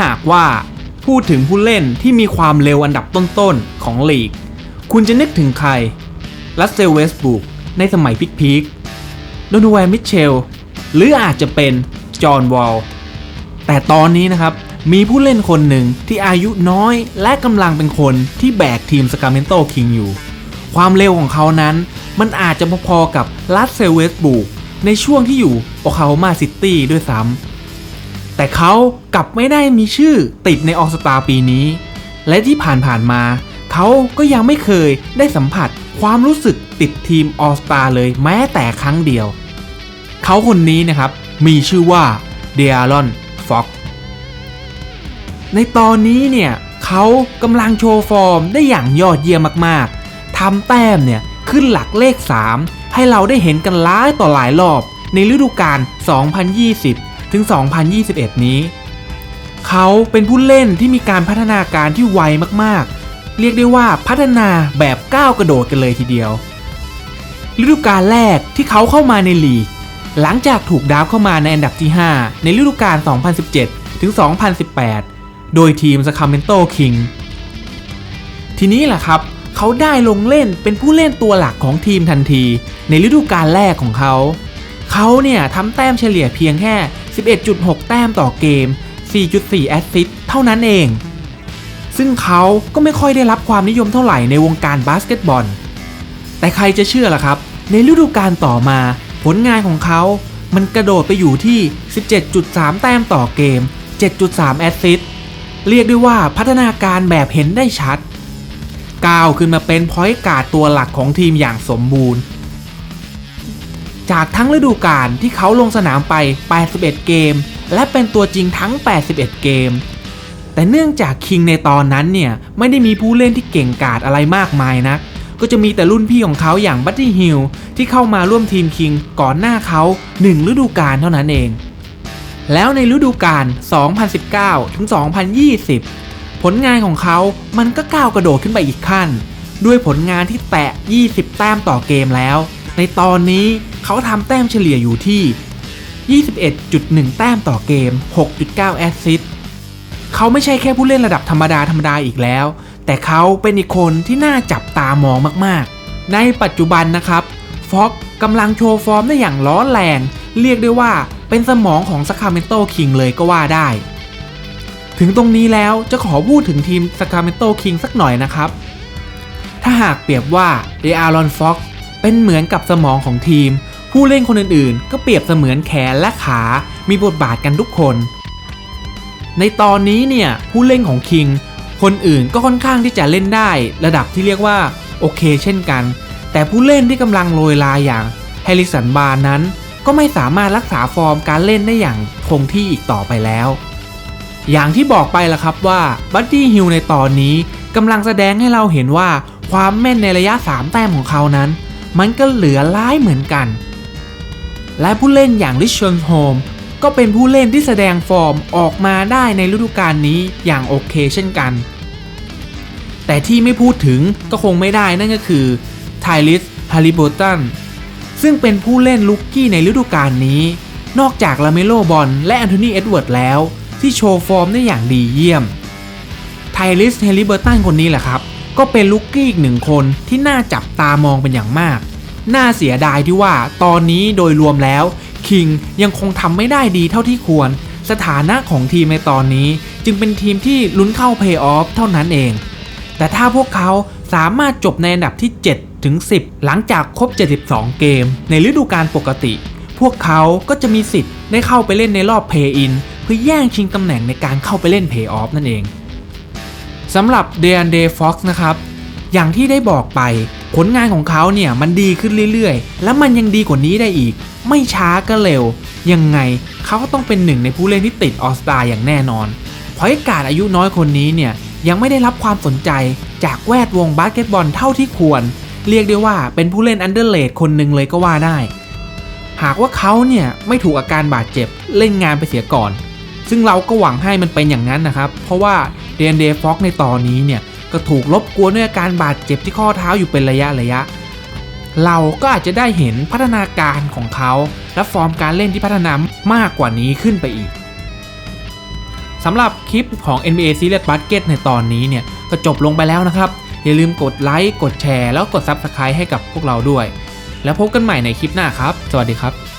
หากว่าพูดถึงผู้เล่นที่มีความเร็วอันดับต้นๆ ของลีก คุณจะนึกถึงใคร ลัสเซลเวสบุกในสมัยพีคๆโดนแวนมิเชล หรืออาจจะเป็นจอห์นวอล แต่ตอนนี้นะครับ มีผู้เล่นคนหนึ่งที่อายุน้อยและกำลังเป็นคนที่แบกทีมสกาเมนโตคิงอยู่ ความเร็วของเขานั้น มันอาจจะพอๆกับลัสเซลเวสบุกในช่วงที่อยู่โอคลาโฮมาซิตี้ด้วยซ้ำ แต่เขากลับไม่ได้มีชื่อติดในออสตาปีนี้ และที่ผ่านๆมาเขาก็ยังไม่เคยได้สัมผัสความรู้สึกติดทีมออสตาเลยแม้แต่ครั้งเดียว เขาคนนี้นะครับมีชื่อว่าเดอารอนฟ็อกในตอนนี้เนี่ยเขากำลังโชว์ฟอร์มได้อย่างยอดเยี่ยมมากๆทำแต้มเนี่ยขึ้นหลักเลข 3 ให้เราได้เห็นกันหลายต่อหลายรอบในฤดูกาล2020 ถึง 2021 นี้ เขาเป็นผู้เล่นที่มีการพัฒนาการที่ไวมากๆ เรียกได้ว่าพัฒนาแบบก้าวกระโดดกันเลยทีเดียวฤดูกาลแรกที่เขาเข้ามาในลีก หลังจากถูกดาฟเข้ามาในอันดับที่ 5 ในฤดูกาล 2017 ถึง 2018 โดยทีมสคาเมนโตคิงทีนี้แหละครับ เขาได้ลงเล่นเป็นผู้เล่นตัวหลักของทีมทันที ในฤดูกาลแรกของเขา เขาเนี่ยทำแต้มเฉลี่ยเพียงแค่ 11.6 แต้มต่อเกม 4.4 แอสซิสต์เท่านั้นเอง ซึ่งเขาก็ไม่ค่อยได้รับความนิยมเท่าไหร่ในวงการบาสเกตบอล แต่ใครจะเชื่อล่ะครับ ในฤดูกาลต่อมา ผลงานของเขา มันกระโดดไปอยู่ที่ 17.3 แต้มต่อเกม 7.3 แอสซิสต์เรียกได้ว่าพัฒนาการแบบเห็นได้ชัดก้าวขึ้นมาเป็นพอยต์การ์ดตัวหลักของทีมอย่างสมบูรณ์ จากทั้งฤดูกาลที่เขาลงสนามไป 81 เกม และเป็นตัวจริงทั้ง 81 เกม แต่เนื่องจากคิงในตอนนั้นเนี่ยไม่ได้มีผู้เล่นที่เก่งกาจอะไรมากมายนัก ก็จะมีแต่รุ่นพี่ของเขาอย่างบัตตี้ฮิลที่เข้ามาร่วมทีมคิงก่อนหน้าเขา 1 ฤดูกาลเท่านั้นเอง แล้วในฤดูกาล 2019 ถึง 2020 ผลงานของเขามันก็ก้าวกระโดดขึ้นไปอีกขั้น ด้วยผลงานที่แตะ 20 แต้มต่อเกมแล้ว ในตอนนี้เขาทำแต้มเฉลี่ยอยู่ที่ 21.1 แต้มต่อเกม 6.9 แอสซิสต์เขาไม่ใช่แค่ผู้เล่นระดับธรรมดาธรรมดาอีกแล้ว แต่เขาเป็นอีกคนที่น่าจับตามองมากๆ ในปัจจุบันนะครับฟ็อกกำลังโชว์ฟอร์มได้อย่างร้อนแรง เรียกได้ว่าเป็นสมองของสคาเมนโตคิงเลยก็ว่าได้ ถึงตรงนี้แล้วจะขอพูดถึงทีมสคาเมนโตคิงสักหน่อยนะครับ ถ้าหากเปรียบว่าเดอารอนฟ็อก เป็นเหมือนกับสมองของทีม ผู้เล่นคนอื่นๆ ก็เปรียบเสมือนแขนและขา มีบทบาทกันทุกคน ในตอนนี้เนี่ย ผู้เล่นของคิง คนอื่นก็ค่อนข้างที่จะเล่นได้ ระดับที่เรียกว่าโอเคเช่นกัน แต่ผู้เล่นที่กำลังโรยลายอย่างแฮริสันบาร์นั้น ก็ไม่สามารถรักษาฟอร์มการเล่นได้อย่างคงที่อีกต่อไปแล้ว อย่างที่บอกไปละครับว่าบัตตี้ฮิลในตอนนี้กำลังแสดงให้เราเห็นว่าความแม่นในระยะ 3 แต้มของเขานั้น มันก็เหลือร้ายเหมือนกัน และผู้เล่นอย่างริชชอนโฮมก็เป็นผู้เล่นที่แสดงฟอร์มออกมาได้ในฤดูกาลนี้อย่างโอเคเช่นกัน แต่ที่ไม่พูดถึงก็คงไม่ได้นั่นก็คือไทลิสฮาริโบตันซึ่งเป็นผู้เล่นลุกกี้ในฤดูกาลนี้ นอกจากลาเมโลบอลและแอนโทนีเอ็ดเวิร์ดแล้ว ที่โชว์ฟอร์มได้อย่างดีเยี่ยมไทลิสเฮลิเบอร์ตันคนนี้แหละครับ ก็เป็นลุกกี้อีกหนึ่งคนที่น่าจับตามองเป็นอย่างมาก น่าเสียดายที่ว่าตอนนี้โดยรวมแล้ว คิงยังคงทำไม่ได้ดีเท่าที่ควร สถานะของทีมในตอนนี้จึงเป็นทีมที่ลุ้นเข้าเพย์ออฟเท่านั้นเอง แต่ถ้าพวกเขาสามารถจบในอันดับที่ 7 ถึง 10 หลังจากครบ 72 เกม ในฤดูกาลปกติ พวกเขาก็จะมีสิทธิ์ได้เข้าไปเล่นในรอบเพย์อิน เพื่อแย่งชิงตำแหน่งในการเข้าไปเล่นเพย์ออฟนั่นเอง สำหรับเดนเดย์ฟ็อกซ์นะครับ อย่างที่ได้บอกไป ผลงานของเขาเนี่ยมันดีขึ้นเรื่อยๆ และมันยังดีกว่านี้ได้อีก ไม่ช้าก็เร็ว ยังไงเขาก็ต้องเป็นหนึ่งในผู้เล่นที่ติดออสตาอย่างแน่นอนเพราะการอายุน้อยคนนี้เนี่ยยังไม่ได้รับความสนใจจากแวดวงบาสเกตบอลเท่าที่ควร เรียกได้ว่าเป็นผู้เล่นอันเดอร์เลดคนหนึ่งเลยก็ว่าได้ หากว่าเขาเนี่ยไม่ถูกอาการบาดเจ็บเล่นงานไปเสียก่อน ซึ่งเราก็หวังให้มันเป็นอย่างนั้นนะครับ เพราะว่า เดนเดฟ็อกในตอนนี้เนี่ยก็ถูกรบกวนด้วยอาการบาดเจ็บที่ข้อเท้าอยู่เป็นระยะระยะ เราก็อาจจะได้เห็นพัฒนาการของเขาและฟอร์มการเล่นที่พัฒนามากกว่านี้ขึ้นไปอีกสำหรับคลิปของ NBA Series Basket ในตอนนี้เนี่ยก็จบลงไปแล้วนะครับ อย่าลืมกดไลค์กดแชร์แล้วกด Subscribe ให้กับพวกเราด้วย แล้วพบกันใหม่ในคลิปหน้าครับ สวัสดีครับ